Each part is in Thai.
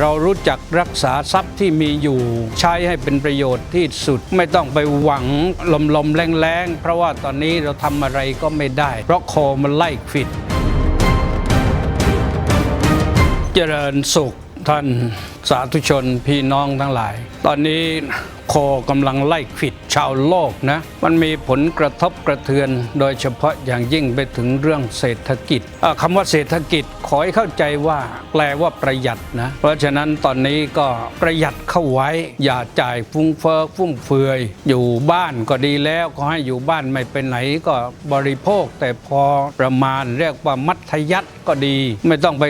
เรารู้จักรักษาทรัพย์ที่มีอยู่ใช้ให้เป็นประโยชน์ที่สุด ไม่ต้องไปหวังลมๆแรงๆ เพราะว่าตอนนี้เราทำอะไรก็ไม่ได้ เพราะโคมันไล่ฟิด เจริญสุข ท่านสาธุชนพี่น้องทั้งหลาย ตอนนี้โคกำลังไล่ขิดชาวโลกนะ มันมีผลกระทบกระเทือน โดยเฉพาะอย่างยิ่งไปถึงเรื่องเศรษฐกิจคำว่าเศรษฐกิจขอให้เข้าใจว่าแปลว่าประหยัดนะ เพราะฉะนั้นตอนนี้ก็ประหยัดเข้าไว้ อย่าจ่ายฟุ้งเฟ้อฟุ่มเฟือย อยู่บ้านก็ดีแล้วก็ให้อยู่บ้านไม่ไปไหนก็บริโภคแต่พอประมาณเรียกว่ามัธยัติก็ดี ไม่ต้องไป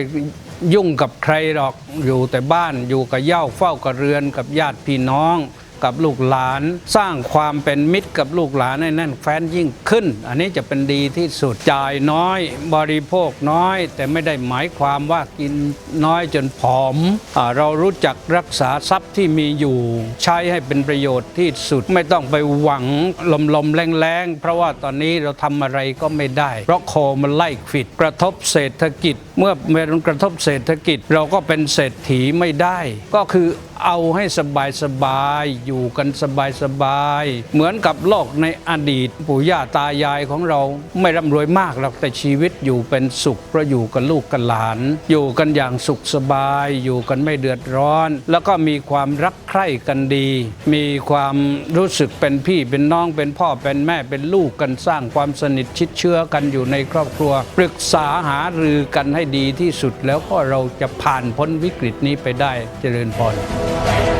ยุ่งกับใครหรอกอยู่แต่บ้านอยู่กับเย่าเฝ้ากับเรือนกับญาติพี่น้อง กับลูกหลาน สร้างความเป็นมิตรกับลูกหลานให้แน่นแฟ้นยิ่งขึ้น อันนี้จะเป็นดีที่สุดจ่ายน้อย บริโภคน้อย แต่ไม่ได้หมายความว่ากินน้อยจนผอมอเรารู้จักรักษาทรัพย์ที่มีอยู่ ใช้ให้เป็นประโยชน์ที่สุดไม่ต้องไปหวังลมๆแรงๆเพราะว่าตอนนี้เราทำอะไรก็ไม่ได้ เพราะโคมันไล่ควิดกระทบเศรษฐกิจ เมื่อมันกระทบเศรษฐกิจเราก็เป็นเศรษฐีไม่ได้ ก็คือ เอาให้สบายสบายอยู่กันสบายสบายเหมือนกับโลกในอดีตปู่ย่าตายายของเราไม่ร่ำรวยมากหรอกแต่ชีวิตอยู่เป็นสุขเพราะอยู่กับลูกกับหลาน อยู่กันอย่างสุขสบาย อยู่กันไม่เดือดร้อน แล้วก็มีความรักใคร่กันดี มีความรู้สึกเป็นพี่เป็นน้องเป็นพ่อเป็นแม่เป็นลูกกันสร้างความสนิทชิดเชื้อกันอยู่ในครอบครัว ปรึกษาหารือกันให้ดีที่สุดแล้วก็เราจะผ่านพ้นวิกฤตนี้ไปได้เจริญพร Thank you.